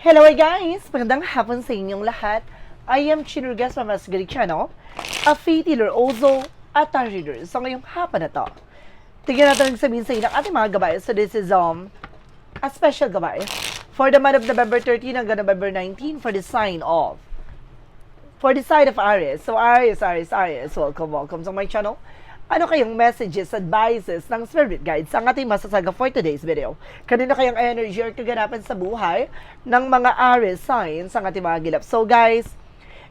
Hello guys! Magandang hapon sa inyong lahat. I am Chinurgas from Asgari Channel, a faith healer also at a reader. So ngayong hapon na to, tingnan natin ang sabihin sa inyo ng ating mga gabay. So this is um a special gabay for the month of November 13 hanggang November 19 for the sign of for the side of Aries. So Aries, Aries, Aries, welcome, welcome to my channel. Ano kayong messages, advices ng spirit guides ang ating masasaga for today's video? Kanino kayang energy or kaganapan sa buhay ng mga Aries signs ang ating mga gilap? So guys,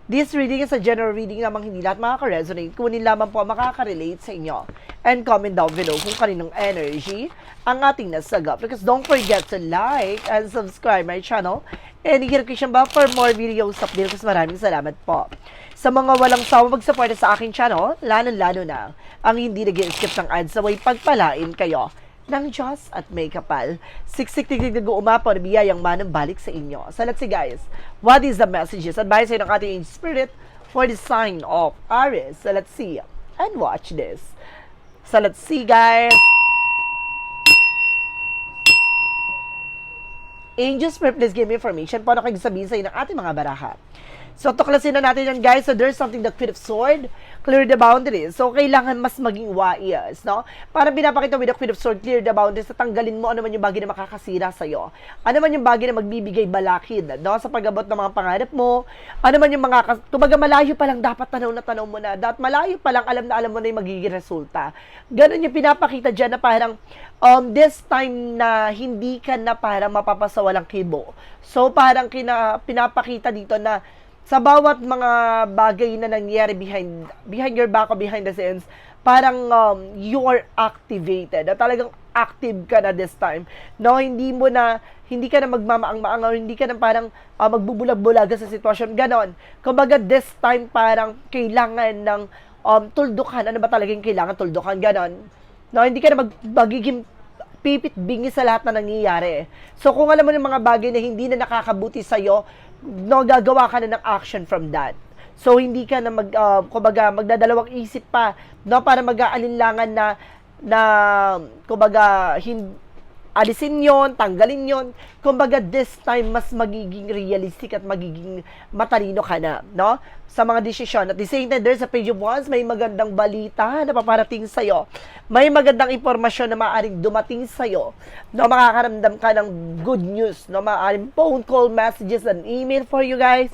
This reading is a general reading namang hindi lahat makaka-resonate. Kunin lamang po makaka-relate sa inyo. And comment down below kung kaninong energy ang ating nasagap. Because don't forget to like and subscribe my channel. And hit notification bell for more videos update. Kasi maraming salamat po. Sa mga walang sawa magsuporta sa aking channel, lalo-lalo na ang hindi nag skip ng ads sa way pagpalain kayo ng Diyos at may kapal. Siksik tigig nag-uumapaw na biyayang manang balik sa inyo. So let's see guys, what is the messages? Advice ng ating spirit for the sign of Aries. So let's see and watch this. So let's see guys. Angels, please give me information paano kayo sabihin sa inyo ng ating mga baraha. So, tuklasin na natin yan, guys. So, there's something that Queen of Sword, clear the boundaries. So, kailangan mas maging wise, no? Para pinapakita with the Queen of Sword, clear the boundaries, at tanggalin mo ano man yung bagay na makakasira sa'yo. Ano man yung bagay na magbibigay balakid, no? Sa pagabot ng mga pangarap mo. Ano man yung mga, kumbaga malayo pa lang, dapat tanaw na tanaw mo na. Dapat malayo pa lang, alam na alam mo na yung magiging resulta. Ganon yung pinapakita dyan na parang, um, this time na hindi ka na parang mapapasawalang kibo. So, parang kina, pinapakita dito na sa bawat mga bagay na nangyayari behind behind your back or behind the scenes, parang um, you are activated. Na talagang active ka na this time. No, hindi mo na hindi ka na magmamaang-maang or hindi ka na parang uh, magbubulag-bulaga sa sitwasyon. Ganon. Kumbaga this time parang kailangan ng um, tuldukan. Ano ba talagang kailangan tuldukan? Ganon. No, hindi ka na mag, magiging pipit bingi sa lahat na nangyayari. So kung alam mo ng mga bagay na hindi na nakakabuti sa iyo, no gagawa ka na ng action from that. So hindi ka na mag uh, kumbaga magdadalawang isip pa no para mag-aalinlangan na na kumbaga hin, alisin yon, tanggalin yon. Kumbaga this time mas magiging realistic at magiging matalino ka na, no? Sa mga desisyon. At the same time, there's a page of wands, may magandang balita na paparating sa'yo. May magandang impormasyon na maaaring dumating sa'yo. No, makakaramdam ka ng good news, no? Maaaring phone call, messages, and email for you guys.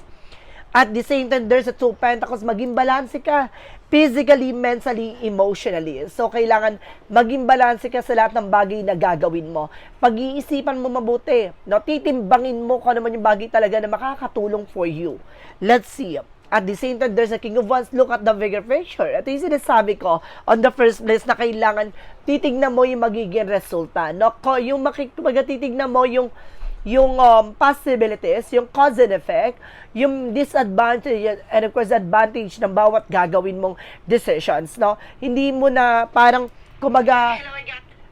At the same time, there's a two pentacles, maging balanse ka. Physically, mentally, emotionally. So, kailangan maging balanse ka sa lahat ng bagay na gagawin mo. Pag-iisipan mo mabuti. No? Titimbangin mo kung ano man yung bagay talaga na makakatulong for you. Let's see. At the same time, there's a King of Wands. Look at the bigger picture. Ito yung sinasabi ko on the first place na kailangan titignan mo yung magiging resulta. No? Yung makikipag titignan mo yung yung um, possibilities, yung cause and effect, yung disadvantage and of course advantage ng bawat gagawin mong decisions, no? Hindi mo na parang kumaga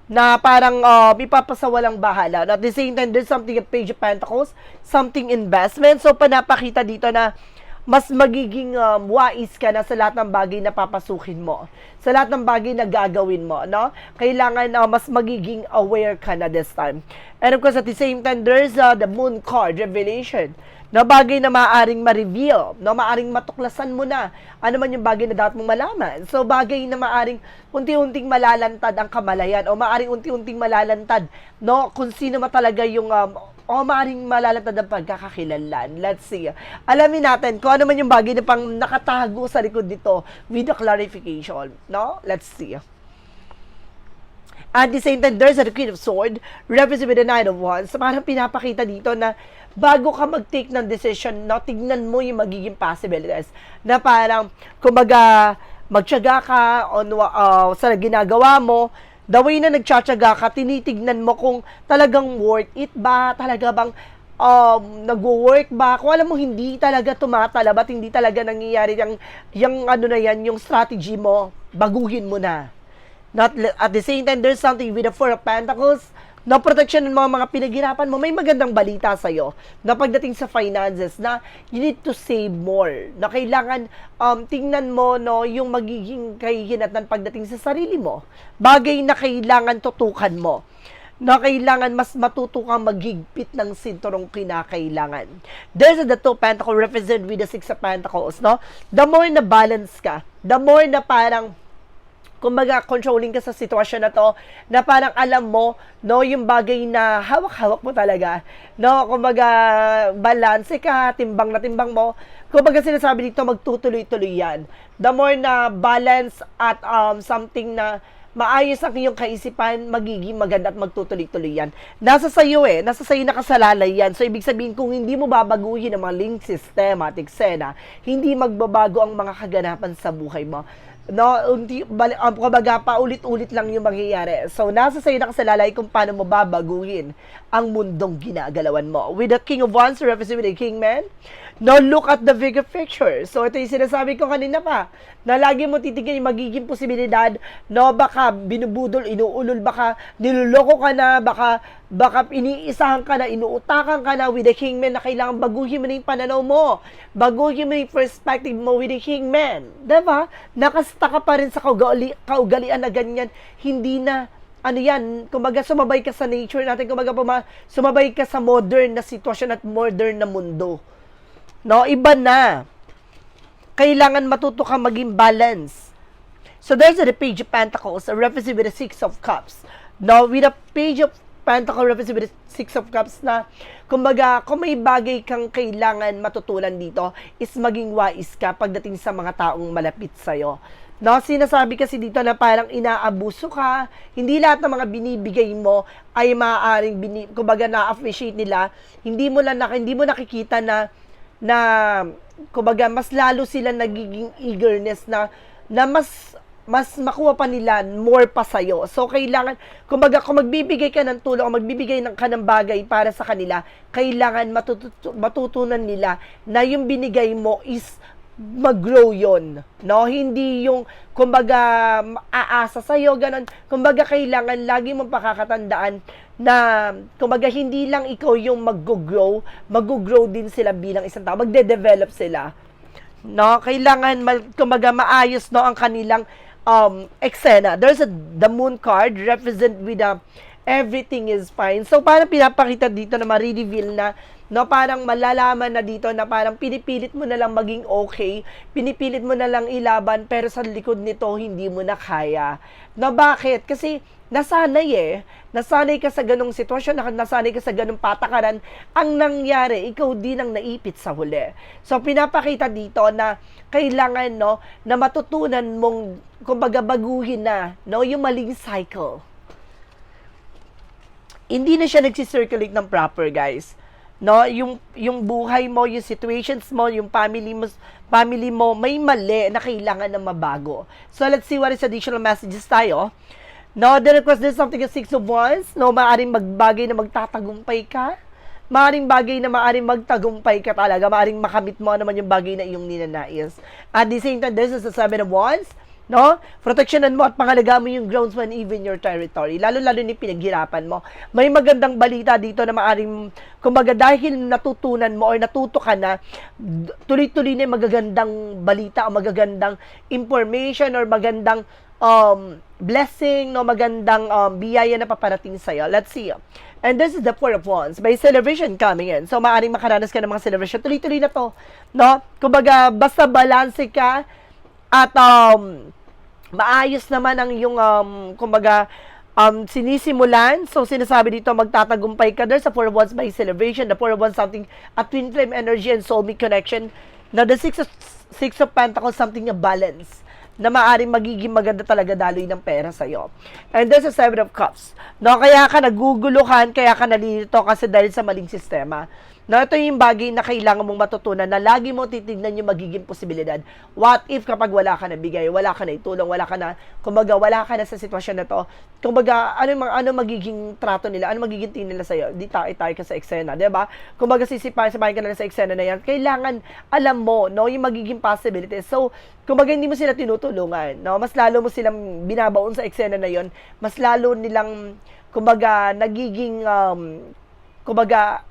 na parang uh, ipapasawalang bahala. At the same time, there's something at Page of Pentacles, something investment. So, panapakita dito na mas magiging um, wais ka na sa lahat ng bagay na papasukin mo. Sa lahat ng bagay na gagawin mo, no? Kailangan uh, mas magiging aware ka na this time. And of course, at the same time, there's uh, the moon card, revelation, na bagay na maaaring ma-reveal, no? Maaring matuklasan mo na ano man yung bagay na dapat mong malaman. So, bagay na maaring unti-unting malalantad ang kamalayan o maaring unti-unting malalantad, no? Kung sino ma talaga yung um, o maaaring malalantad ang pagkakakilanlan. Let's see. Alamin natin kung ano man yung bagay na pang nakatago sa likod dito with the clarification. No? Let's see. At the same time, there's a Queen of Sword, represented with the Knight of Wands. Parang pinapakita dito na bago ka mag-take ng decision, no, tignan mo yung magiging possibilities. Na parang, kumbaga, magtyaga ka on, uh, sa ginagawa mo, the way na nagtsatsaga ka, tinitignan mo kung talagang worth it ba, talaga bang um, nagwo-work ba, kung alam mo hindi talaga tumatalab at hindi talaga nangyayari yung, yung ano na yan, yung strategy mo, baguhin mo na. Not at the same time, there's something with the Four of Pentacles, na protection ng mga mga pinaghirapan mo, may magandang balita sa'yo na pagdating sa finances na you need to save more. Na kailangan um, tingnan mo no, yung magiging kahihinatnan pagdating sa sarili mo. Bagay na kailangan tutukan mo na kailangan mas matuto kang maghigpit ng sinturong kinakailangan. There's the two pentacle represent with the six of pentacles, no? The more na balance ka, the more na parang kumbaga controlling ka sa sitwasyon na to na parang alam mo no yung bagay na hawak-hawak mo talaga no kumbaga balance ka timbang na timbang mo kumbaga sinasabi dito magtutuloy-tuloy yan the more na balance at um, something na maayos ang iyong kaisipan, magiging maganda at magtutuloy-tuloy yan. Nasa sayo eh, nasa sayo nakasalalay yan. So, ibig sabihin, kung hindi mo babaguhin ang mga link system at eksena, hindi magbabago ang mga kaganapan sa buhay mo no, unti, bali, um, kumbaga, paulit-ulit lang yung mangyayari. So, nasa sa'yo nakasalalay kung paano mo babaguhin ang mundong ginagalawan mo. With the King of Wands, represented with the King Man, no, look at the bigger picture. So, ito yung sinasabi ko kanina pa, na lagi mo titignan yung magiging posibilidad, no, baka binubudol, inuulol, baka niloloko ka na, baka baka iniisahan ka na, inuutakan ka na with the Kingman na kailangan baguhin mo na yung pananaw mo. Baguhin mo yung perspective mo with the Kingman. Diba? Nakasta ka pa rin sa kaugali, kaugalian na ganyan. Hindi na, ano yan, kumbaga sumabay ka sa nature natin, kumbaga puma, sumabay ka sa modern na sitwasyon at modern na mundo. No, iba na. Kailangan matuto ka maging balance. So there's the page of pentacles, a represent with the six of cups. Now, with the page of pentacle represent with the six of cups na, kumbaga, kung may bagay kang kailangan matutunan dito, is maging wise ka pagdating sa mga taong malapit sa'yo. No, sinasabi kasi dito na parang inaabuso ka, hindi lahat ng mga binibigay mo ay maaaring bini, kumbaga na-appreciate nila, hindi mo lang hindi mo nakikita na na kumbaga mas lalo sila nagiging eagerness na na mas mas makuha pa nila more pa sa'yo. So, kailangan, kumbaga, kung magbibigay ka ng tulong, o magbibigay ng ka ng bagay para sa kanila, kailangan matutu- matutunan nila na yung binigay mo is mag-grow yon no? Hindi yung, kumbaga, aasa sa'yo, ganun. Kumbaga, kailangan lagi mong pakakatandaan na, kumbaga, hindi lang ikaw yung mag-grow, mag-grow din sila bilang isang tao, magde-develop sila. No? Kailangan, kumbaga, maayos, no, ang kanilang um, eksena. There's a, the moon card represent with a, everything is fine. So, parang pinapakita dito na ma-reveal na, no, parang malalaman na dito na parang pinipilit mo na lang maging okay, pinipilit mo na lang ilaban, pero sa likod nito, hindi mo na kaya. No, bakit? Kasi, nasanay eh. Nasanay ka sa ganong sitwasyon, nasanay ka sa ganong patakaran. Ang nangyari, ikaw din ang naipit sa huli. So, pinapakita dito na kailangan, no, na matutunan mong, kumbaga, baguhin na, no, yung maling cycle. Hindi na siya nagsisirculate ng proper, guys. No, yung yung buhay mo, yung situations mo, yung family mo, family mo may mali na kailangan na mabago. So let's see what is additional messages tayo. No, the request there's something as six of wands. No, maaring magbagay na magtatagumpay ka. Maaring bagay na maaring magtagumpay ka talaga. Maaring makamit mo naman yung bagay na iyong ninanais. At the same time, this is the seven of wands. No? Proteksyonan mo at pangalaga mo yung groundsman even your territory. Lalo-lalo ni pinaghirapan mo. May magandang balita dito na maaring, kumbaga dahil natutunan mo or natuto ka na, tuloy-tuloy na magagandang balita o magagandang information or magandang um, blessing, no, magandang um, biyaya na paparating sa'yo. Let's see. And this is the Four of Wands. May celebration coming in. So, maaaring makaranas ka ng mga celebration. Tuloy-tuloy na to. No? Kumbaga, basta balanse ka at um, maayos naman ang yung, um, kumbaga, um, sinisimulan. So, sinasabi dito, magtatagumpay ka there sa Four of Wands by celebration. The Four of Wands, something, a twin flame energy and soulmate connection. Now, the Six of, six of Pentacles, something a balance na maaring magiging maganda talaga daloy ng pera sa'yo. And there's a Seven of Cups. No, kaya ka naguguluhan, kaya ka nalilito kasi dahil sa maling sistema. No, ito yung bagay na kailangan mong matutunan na lagi mo titignan yung magiging posibilidad. What if kapag wala ka na bigay, wala ka na itulong, wala ka na, kumbaga wala ka na sa sitwasyon na to, kumbaga ano, ano magiging trato nila, ano magiging tingin nila sa'yo, di tayo tayo ka sa eksena, di ba? Kumbaga sisipahin, sipahin ka na sa eksena na yan, kailangan alam mo, no, yung magiging possibilities. So, kumbaga hindi mo sila tinutulungan, no? Mas lalo mo silang binabaon sa eksena na yon, mas lalo nilang kumbaga nagiging um, kumbaga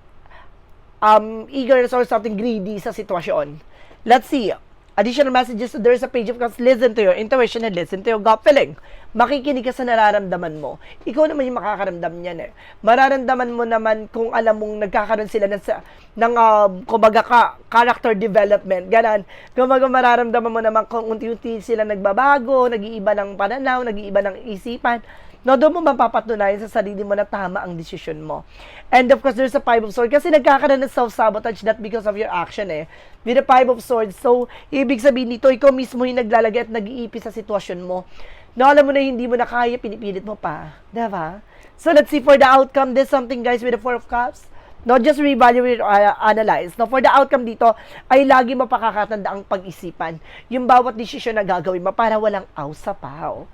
um, eagerness or something greedy sa sitwasyon. Let's see. Additional messages, so there's a page of cups, listen to your intuition and listen to your gut feeling. Makikinig ka sa nararamdaman mo. Ikaw naman yung makakaramdam niyan eh. Mararamdaman mo naman kung alam mong nagkakaroon sila ng, sa- ng uh, kumbaga ka, character development, ganan. Kumbaga mararamdaman mo naman kung unti-unti sila nagbabago, nag-iiba ng pananaw, nag-iiba ng isipan. No, doon mo mapapatunayan sa sarili mo na tama ang desisyon mo. And of course, there's a Five of Swords. Kasi nagkakaroon ng self-sabotage not because of your action eh. With the Five of Swords. So, ibig sabihin nito, ikaw mismo yung naglalagay at nag-iipis sa sitwasyon mo. No, alam mo na hindi mo na kaya, pinipilit mo pa. Diba? So, let's see for the outcome. There's something guys with the Four of Cups. No, just reevaluate or uh, analyze. No, for the outcome dito ay lagi mapakakatanda ang pag-isipan. Yung bawat desisyon na gagawin mo para walang aw sa pao.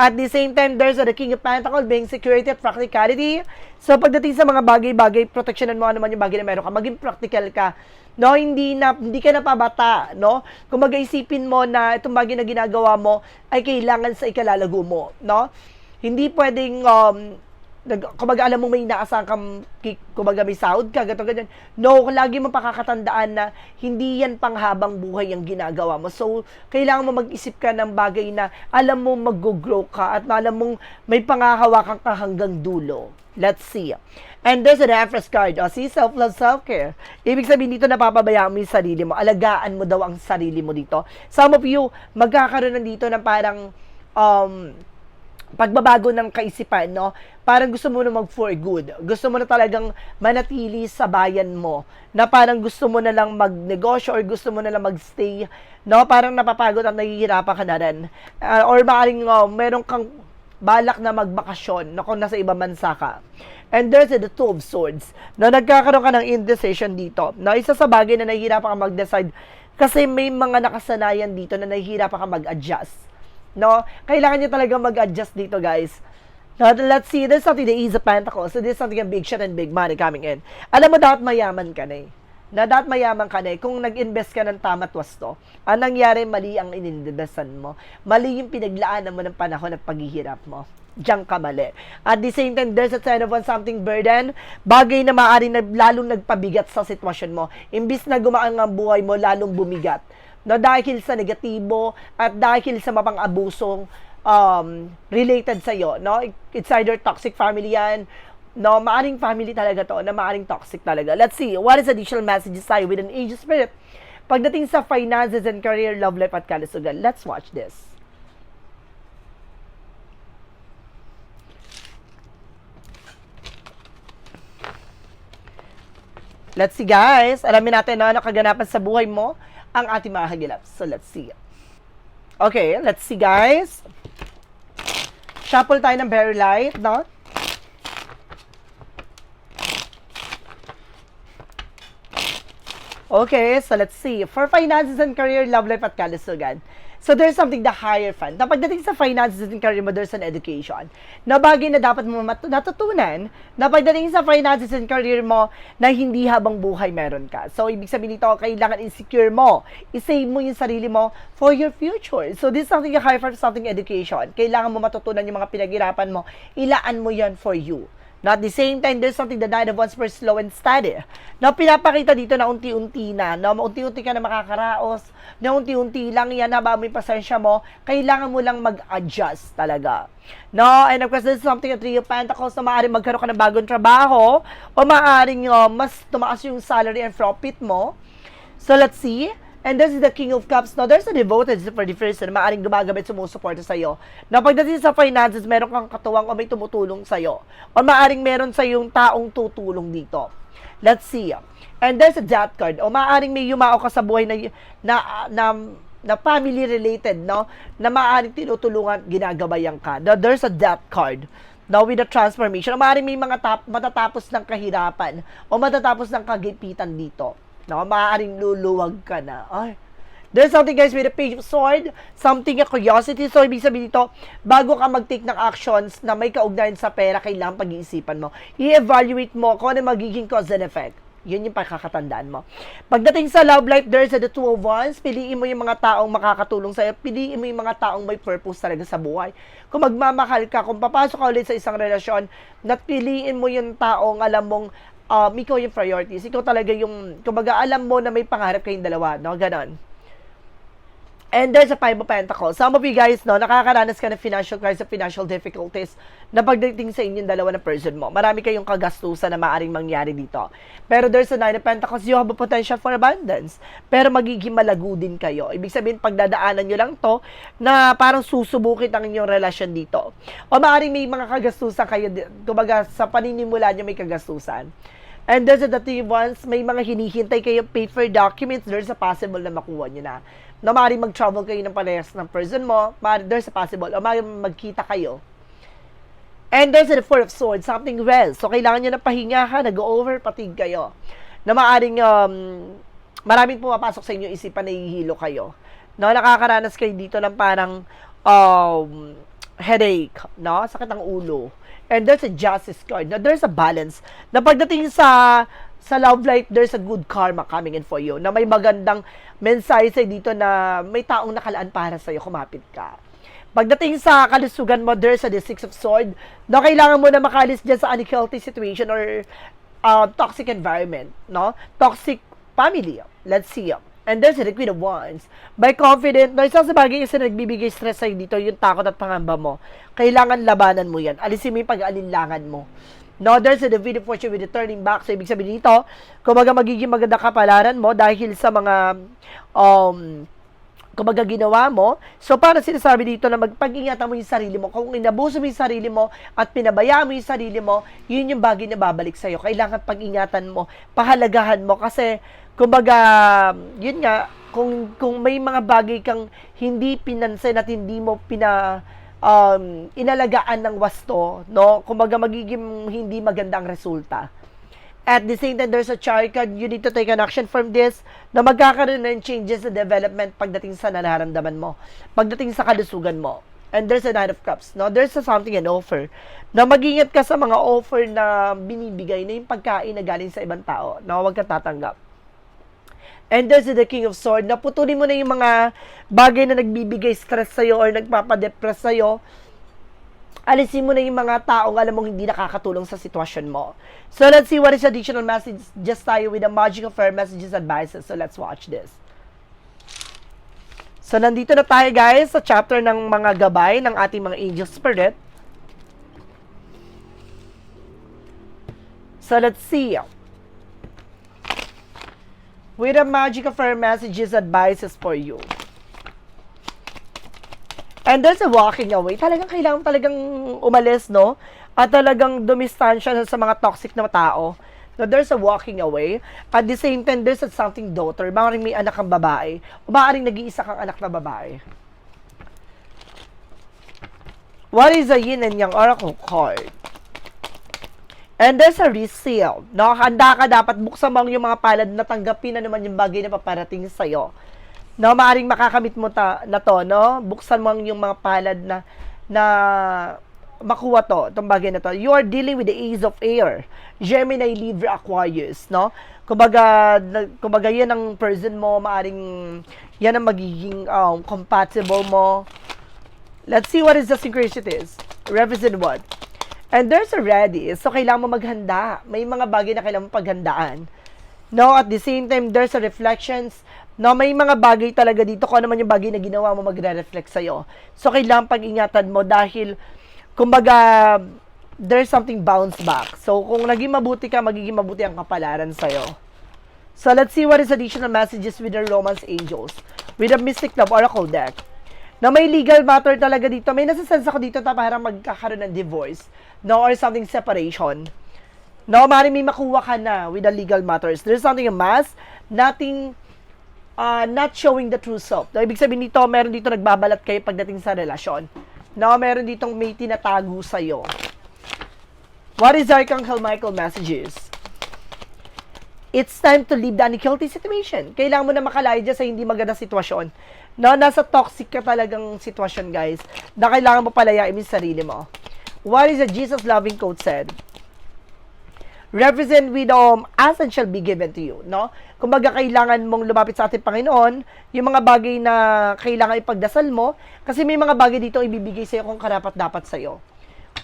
At the same time, there's the King of Pentacles being security at practicality. So, pagdating sa mga bagay-bagay, proteksyonan mo ano man yung bagay na meron ka, maging practical ka. No, hindi na hindi ka napabata, no? Kung mag-isipin mo na itong bagay na ginagawa mo ay kailangan sa ikalalago mo, no? Hindi pwedeng um, nag, kumbaga alam mo may inaasahan kang, kumbaga may sahod ka, gato ganyan. No, lagi mo pakakatandaan na hindi yan panghabang buhay ang ginagawa mo. So, kailangan mo mag-isip ka ng bagay na alam mo mag-grow ka at alam mong may pangahawakan ka hanggang dulo. Let's see. And there's an Empress card. O, see, self-love, self-care. Ibig sabihin dito, napapabayaan mo yung sarili mo. Alagaan mo daw ang sarili mo dito. Some of you, magkakaroon na dito ng parang, um, pagbabago ng kaisipan, no? Parang gusto mo na mag for good. Gusto mo na talagang manatili sa bayan mo. Na parang gusto mo na lang magnegosyo or gusto mo na lang magstay, no? Parang napapagod at nahihirapan ka na rin. Uh, or maaaring uh, meron kang balak na magbakasyon na kung nasa ibang bansa ka. And there's the Two of Swords na nagkakaroon ka ng indecision dito. Na isa sa bagay na nahihirapan ka mag-decide kasi may mga nakasanayan dito na nahihirapan ka mag-adjust. No? Kailangan niyo talaga mag-adjust dito, guys. Now, let's see. There's something the Ease of Pentacles. So, there's something a big shot and big money coming in. Alam mo, dapat mayaman ka na eh. Na dapat mayaman ka na eh. Kung nag-invest ka ng tama at wasto, ang nangyari, mali ang ininvestan mo. Mali yung pinaglaanan mo ng panahon at paghihirap mo. Diyan ka mali. At the same time, there's a sign of something burden, bagay na maaari na lalong nagpabigat sa sitwasyon mo. Imbis na gumaan ang buhay mo, lalong bumigat no dahil sa negatibo at dahil sa mapang-abusong um, related sa iyo no? It's either toxic family yan no? Maaring family talaga to na maaring toxic talaga. Let's see what is additional messages tayo with an angel spirit? Pagdating sa finances and career love life at kalusugan. Let's watch this. Let's see guys, alamin natin na ano kaganapan sa buhay mo ang ating mga hagilap. So, let's see. Okay, let's see, guys. Shuffle tayo ng very light, no? Okay, so let's see. For finances and career, love life at kalusugan. So there's something the higher fund. Na pagdating sa finances and career mo, there's an education. Na bagay na dapat mo matu- natutunan na pagdating sa finances and career mo na hindi habang buhay meron ka. So ibig sabihin nito, kailangan i-secure mo. I-save mo yung sarili mo for your future. So this is something the higher fund, something education. Kailangan mo matutunan yung mga pinaghirapan mo. Ilaan mo yan for you. Now, at the same time, there's something the nine of wands for slow and steady. Now, pinapakita dito na unti-unti na, no? unti-unti ka na makakaraos, na unti-unti lang yan, haba mo yung pasensya mo, kailangan mo lang mag-adjust talaga. No, and of course, this is something at Three of Pentacles na maaaring magkaroon ka ng bagong trabaho, o maaaring uh, mas tumaas yung salary and profit mo. So, let's see. And this is the King of Cups. Now, there's a devoted for the first na maaaring gumagamit sumusuporta sa'yo. Na pagdating sa finances, meron kang katuwang o may tumutulong sa'yo. O maaaring meron sa yung taong tutulong dito. Let's see. And there's a death card. O maaaring may yumao ka sa buhay na, na, na, na family related, no? Na maaaring tinutulungan, ginagabayan ka. Now, there's a death card. Now, with the transformation, maaaring may mga tap, matatapos ng kahirapan o matatapos ng kagipitan dito. No, maaaring luluwag ka na. Ay, There's something guys with a page of sword, something a curiosity. So, ibig sabihin dito, bago ka mag-take ng actions na may kaugnayan sa pera, kailangan pag-iisipan mo. I-evaluate mo kung ano magiging cause and effect. Yun yung pakakatandaan mo. Pagdating sa love life, there's the two of wands. Piliin mo yung mga taong makakatulong sa'yo. Piliin mo yung mga taong may purpose talaga sa buhay. Kung magmamahal ka, kung papasok ka ulit sa isang relasyon, at piliin mo yung taong alam mong um, ikaw yung priorities. Ikaw talaga yung, kumbaga, alam mo na may pangarap kayong dalawa, no? Ganon. And there's a Five of Pentacles. Some of you guys, no, nakakaranas ka ng financial crisis, financial difficulties na pagdating sa inyong dalawa na person mo. Marami kayong kagastusan na maaring mangyari dito. Pero there's a Nine of Pentacles, you have a potential for abundance. Pero magiging malago din kayo. Ibig sabihin, pagdadaanan nyo lang to na parang susubukin ang inyong relasyon dito. O maaring may mga kagastusan kayo, kumbaga sa paninimula nyo may kagastusan. And there's the ones, may mga hinihintay kayo for documents, there's a possible na makuha nyo na. Na maaaring mag-travel kayo ng parehas ng person mo, maaaring there's a possible, o maaaring magkita kayo. And there's a Four of Swords, something rest. So, kailangan nyo na pahinga ha, nag-over fatigue kayo. Na maaaring, um, maraming pumapasok sa inyo isipan, nahihilo kayo. No, nakakaranas kayo dito ng parang, um, headache, no? Sakit ng ulo. And there's a justice card. Now, there's a balance. Na pagdating sa sa love life, there's a good karma coming in for you. Na may magandang mensahe sa dito na may taong nakalaan para sa'yo, kumapit ka. Pagdating sa kalusugan mo, there's a the Six of Sword, na kailangan mo na makalis dyan sa unhealthy situation or uh, toxic environment, no? Toxic family. Let's see. And there's the Queen of Wands. By confident, no, isang sa bagay kasi nagbibigay stress sa'yo dito, yung takot at pangamba mo. Kailangan labanan mo yan. Alisin mo yung pag-alinlangan mo. No, there's a David of Fortune with the turning back. So, ibig sabihin dito, kumbaga magiging maganda kapalaran mo dahil sa mga um, kumbaga ginawa mo. So, para sinasabi dito na magpag-ingatan mo yung sarili mo. Kung inabuso mo yung sarili mo at pinabaya mo yung sarili mo, yun yung bagay na babalik sa'yo. Kailangan pag-ingatan mo, pahalagahan mo kasi kumbaga, yun nga, kung, kung may mga bagay kang hindi pinansin at hindi mo pina um, inalagaan ng wasto, no? Kumbaga magiging hindi magandang resulta. At the same time, there's a chart card. You need to take an action from this na magkakaroon ng changes sa development pagdating sa nararamdaman mo. Pagdating sa kalusugan mo. And there's a Nine of Cups. No? There's a something, an offer. Na mag-ingat ka sa mga offer na binibigay na yung pagkain na galing sa ibang tao. Na huwag ka tatanggap. And there's the King of Sword. Naputulin mo na yung mga bagay na nagbibigay stress sa'yo or nagpapadepress sa'yo alisin mo na yung mga taong alam mong hindi nakakatulong sa sitwasyon mo. So, let's see what is additional message just tayo with the magic of fair messages advices. So, let's watch this. So, nandito na tayo guys sa chapter ng mga gabay ng ating mga angel spirit. So, let's see. With the magic of fair messages advices for you. And there's a walking away. Talagang kailangan talagang umalis, no? At talagang dumistansya sa mga toxic na tao. No, there's a walking away. At the same time, there's a something daughter. Maaaring may anak kang babae. O maaaring nag-iisa kang anak na babae. What is a yin and yang oracle card? And there's a resale. No, handa ka dapat buksan mo yung mga palad na tanggapin na naman yung bagay na paparating sa'yo no, maaring makakamit mo ta, na to, no? Buksan mo ang yung mga palad na na makuha to, itong bagay na to. You are dealing with the Ace of Air, Gemini, Libra, Aquarius, no? Kumbaga, kumbaga yan ang person mo, maaring yan ang magiging um, compatible mo. Let's see what is the synchronicities. Represent what? And there's a ready. So, kailangan mo maghanda. May mga bagay na kailangan mo paghandaan. No, at the same time, there's a reflections. No, may mga bagay talaga dito kung ano man yung bagay na ginawa mo magre-reflect sa'yo. So, kailangan pag-ingatan mo dahil, kumbaga, there's something bounce back. So, kung naging mabuti ka, magiging mabuti ang kapalaran sa'yo. So, let's see what is additional messages with the Romance Angels. With the Mystic Love Oracle deck. Na may legal matter talaga dito. May nasa-sense ako dito na parang magkakaroon ng divorce. No, or something separation. No, mari may makuha ka na with the legal matters. There's something a mass, nothing uh, not showing the true self. So, ibig sabihin dito, meron dito nagbabalat kayo pagdating sa relasyon. No, meron ditong may tinatago sa'yo. What is Archangel Michael messages? It's time to leave the unhealthy situation. Kailangan mo na makalaya dyan sa hindi magandang sitwasyon. No, nasa toxic ka talagang sitwasyon, guys, na kailangan mo palayain yung sarili mo. What is the Jesus loving quote said? Represent with um, as and shall be given to you, no? Kumbaga, kailangan mong lumapit sa ating Panginoon, yung mga bagay na kailangan ipagdasal mo, kasi may mga bagay dito ibibigay sa'yo kung karapat-dapat sa'yo.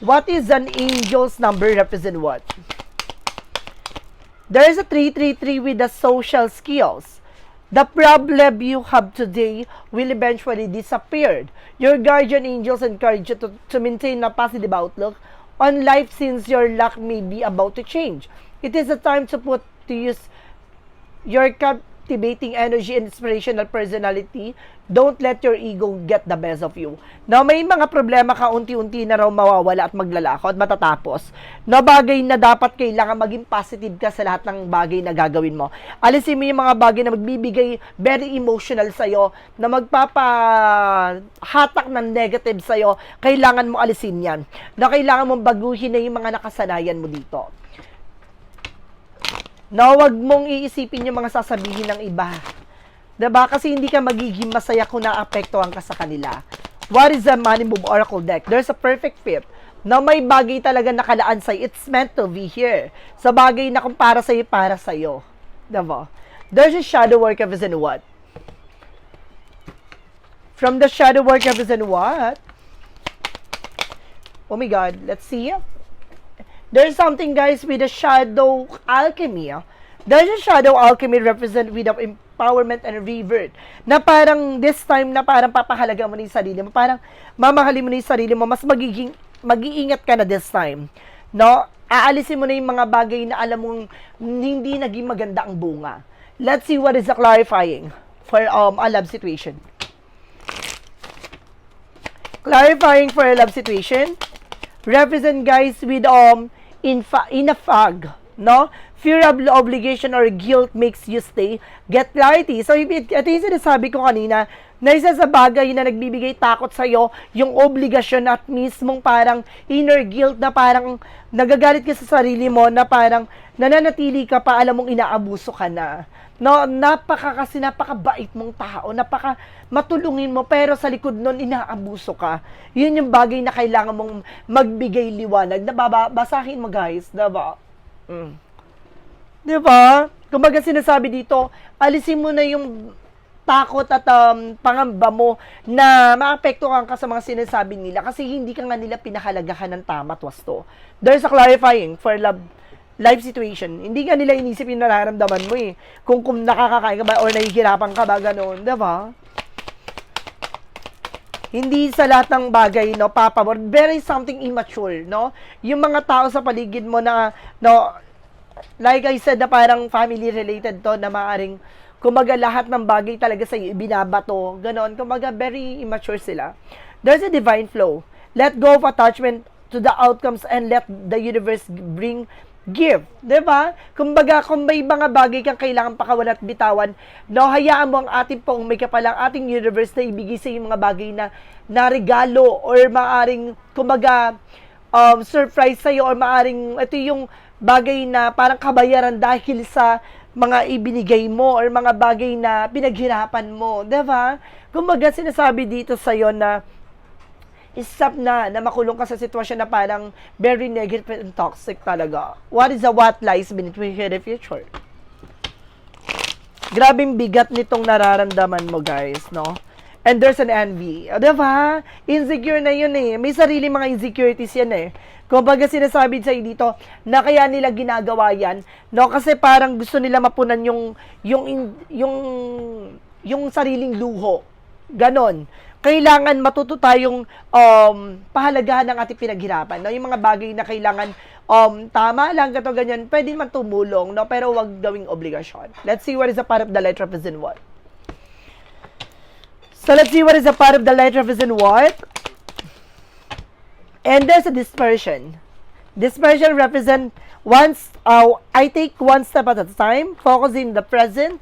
What is an angel's number represent what? There is a 333 with the social skills. The problem you have today will eventually disappear. Your guardian angels encourage you to, to maintain a positive outlook on life since your luck may be about to change. It is a time to put to use your captivating energy and inspirational personality. Don't let your ego get the best of you. Now, may mga problema ka unti-unti na raw mawawala at maglalako at matatapos. Na bagay na dapat kailangan maging positive ka sa lahat ng bagay na gagawin mo. Alisin mo yung mga bagay na magbibigay very emotional sa'yo, na magpapahatak ng negative sa'yo, kailangan mo alisin yan. Na kailangan mong baguhin na yung mga nakasanayan mo dito na huwag mong iisipin yung mga sasabihin ng iba. 'Di ba? Kasi hindi ka magiging masaya kung naapektuhan ka sa kanila. What is the Money Move Oracle deck? There's a perfect fit na may bagay talaga nakalaan sa'yo. It's meant to be here. Sa bagay na kung para sa'yo, para sa'yo. 'Di ba? There's a shadow work represent what? From the shadow work represent what? Oh my God, let's see. There's something, guys, with the shadow alchemy. ah. There's a shadow alchemy represent with the empowerment and revert. Na parang this time na parang papahalaga mo yung sarili mo. Parang mamahalin mo yung sarili mo. Mas magiging, mag-iingat ka na this time. No? Aalisin mo na yung mga bagay na alam mong hindi naging maganda ang bunga. Let's see what is the clarifying for um, a love situation. Clarifying for a love situation represent guys with um in fa- in a fog no fear of obligation or guilt makes you stay get clarity so it, ito yung sinasabi ko kanina na isa sa bagay na nagbibigay takot sa'yo, yung obligasyon at mismong parang inner guilt na parang nagagalit ka sa sarili mo na parang nananatili ka pa, alam mong inaabuso ka na. No, napaka kasi napakabait mong tao, napaka matulungin mo pero sa likod nun inaabuso ka. Yun yung bagay na kailangan mong magbigay liwanag. Nababasahin mo guys, diba? Mm. Diba? Kumbaga sinasabi dito, alisin mo na yung takot at um, pangamba mo na maapektuhan ka sa mga sinasabi nila kasi hindi ka nga nila pinahalagahan ng tama at wasto. There's a clarifying for love life situation. Hindi nga nila inisip yung nararamdaman mo eh. Kung, kung nakakakain ka ba or nahihirapan ka ba, gano'n. Diba? Hindi sa lahat ng bagay, no, papabor. Very something immature, no? Yung mga tao sa paligid mo na, no, like I said, na parang family related to, na maaring, kumaga lahat ng bagay talaga sa binabato, ganon. Kumaga very immature sila. There's a divine flow. Let go of attachment to the outcomes and let the universe bring give. 'Di ba? Kumbaga, kung may mga bagay kang kailangan pakawalan at bitawan, no, hayaan mo ang ating pong may kapalang ating universe na ibigay sa mga bagay na na regalo or maaring kumbaga um, surprise sa or maaring ito yung bagay na parang kabayaran dahil sa mga ibinigay mo or mga bagay na pinaghirapan mo, 'di ba? Kumbaga sinasabi dito sa na stop na na makulong ka sa sitwasyon na parang very negative and toxic talaga. What is the what lies and the future? Grabing bigat nitong nararamdaman mo, guys, no? And there's an envy. O, diba? Insecure na yun eh. May sarili mga insecurities yan eh. Kung baga sinasabi sa'yo dito, na kaya nila ginagawa yan, no? Kasi parang gusto nila mapunan yung, yung, yung, yung sariling luho. Ganon kailangan matuto tayong um, pahalagahan ng ating pinaghirapan. No? Yung mga bagay na kailangan um, tama lang, gato ganyan, pwede man tumulong, no? pero wag gawing obligasyon. Let's see what is the part of the light represent what. So let's see what is the part of the light represent what. And there's a dispersion. Dispersion represent once, uh, I take one step at a time, focusing the present,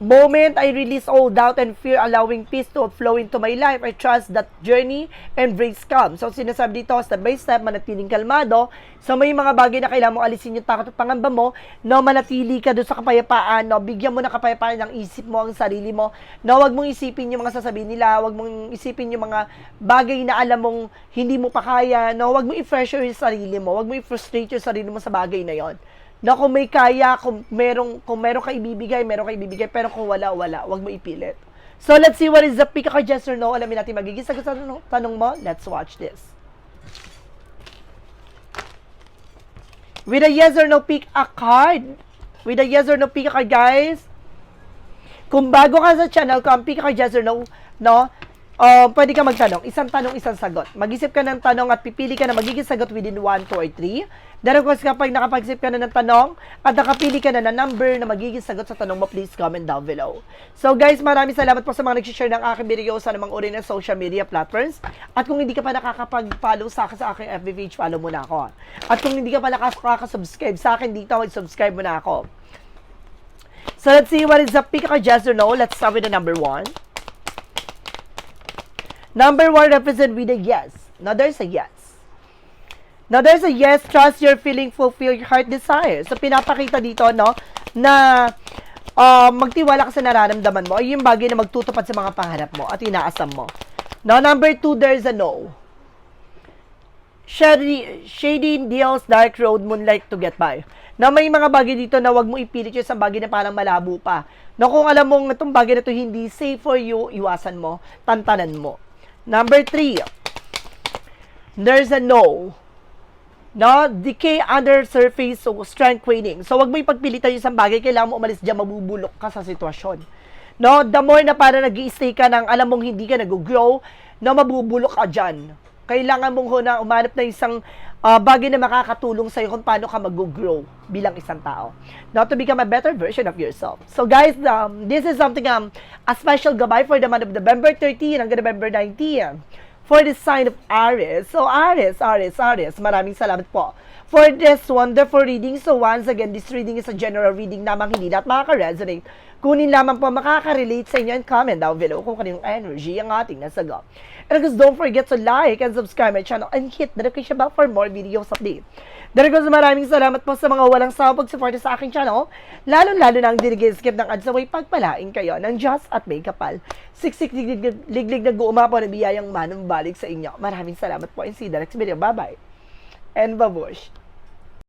moment I release all doubt and fear, allowing peace to flow into my life, I trust that journey and breaks come. So, sinasabi dito, step by step, manatiling kalmado. So, may mga bagay na kailangan mo alisin yung takot at pangamba mo, no, manatili ka doon sa kapayapaan, no, bigyan mo ng kapayapaan ng isip mo, ang sarili mo, no, wag mong isipin yung mga sasabihin nila, wag mong isipin yung mga bagay na alam mong hindi mo pa kaya, no, wag mong i-pressure yung sarili mo, wag mong i-frustrate yung sarili mo sa bagay na yon na kung may kaya, kung merong, kung meron ka ibibigay, meron ka ibibigay, pero kung wala, wala. Huwag mo ipilit. So, let's see what is the pick ka yes or no. Alamin natin magiging sagot sa tanong, tanong mo. Let's watch this. With a yes or no pick a card. With a yes or no pick a card, guys. Kung bago ka sa channel ko, ang pick ka yes or no, no, uh, pwede ka magtanong. Isang tanong, isang sagot. Mag-isip ka ng tanong at pipili ka na magiging sagot within 1, 2, or 3. Then of course, kapag nakapag-isip ka na ng tanong at nakapili ka na ng number na magiging sagot sa tanong mo, please comment down below. So guys, maraming salamat po sa mga nag-share ng aking video sa namang uri ng social media platforms. At kung hindi ka pa nakakapag-follow sa akin sa aking FB page, follow mo na ako. At kung hindi ka pa nakakasubscribe sa akin dito, mag-subscribe mo na ako. So let's see what is the pick ka yes or no. Let's start with the number one. Number one represent with a yes. Now there's a yes. Now there's a yes, trust your feeling, fulfill your heart desire. So pinapakita dito, no, na uh, magtiwala ka sa nararamdaman mo. Ay yung bagay na magtutupad sa mga pangarap mo at inaasam mo. Now number two, there's a no. Shady, shady deals, dark road, moonlight to get by. Na may mga bagay dito na wag mo ipilit yung isang bagay na parang malabo pa. Na kung alam mong itong bagay na to hindi safe for you, iwasan mo, tantanan mo. Number three, there's a no. No, decay under surface, so strength waning. So, wag mo ipagpilitan yung isang bagay, kailangan mo umalis dyan, mabubulok ka sa sitwasyon. No, the more na para nag stay ka ng alam mong hindi ka nag-grow, no, mabubulok ka dyan. Kailangan mong huna, umanap na isang ah, bagay na makakatulong sa'yo kung paano ka mag-grow bilang isang tao. Now, to become a better version of yourself. So, guys, um, this is something, um, a special gabay for the month of November 13 hanggang November 19 for the sign of Aries. So, Aries, Aries, Aries, maraming salamat po for this wonderful reading. So, once again, this reading is a general reading namang hindi lahat makaka-resonate. Kunin lamang po makaka-relate sa inyo and comment down below kung kanino energy ang ating nasagot. And course, don't forget to like and subscribe my channel and hit the notification bell for more videos update. Course, maraming salamat po sa mga walang sawang pag-support sa aking channel, lalo-lalo na ang dinigay-skip ng ads away pagpalain kayo ng Just at May Kapal. Siksik liglig, na guumapo na biyayang manong balik sa inyo. Maraming salamat po and see you next video. Bye-bye. And babush.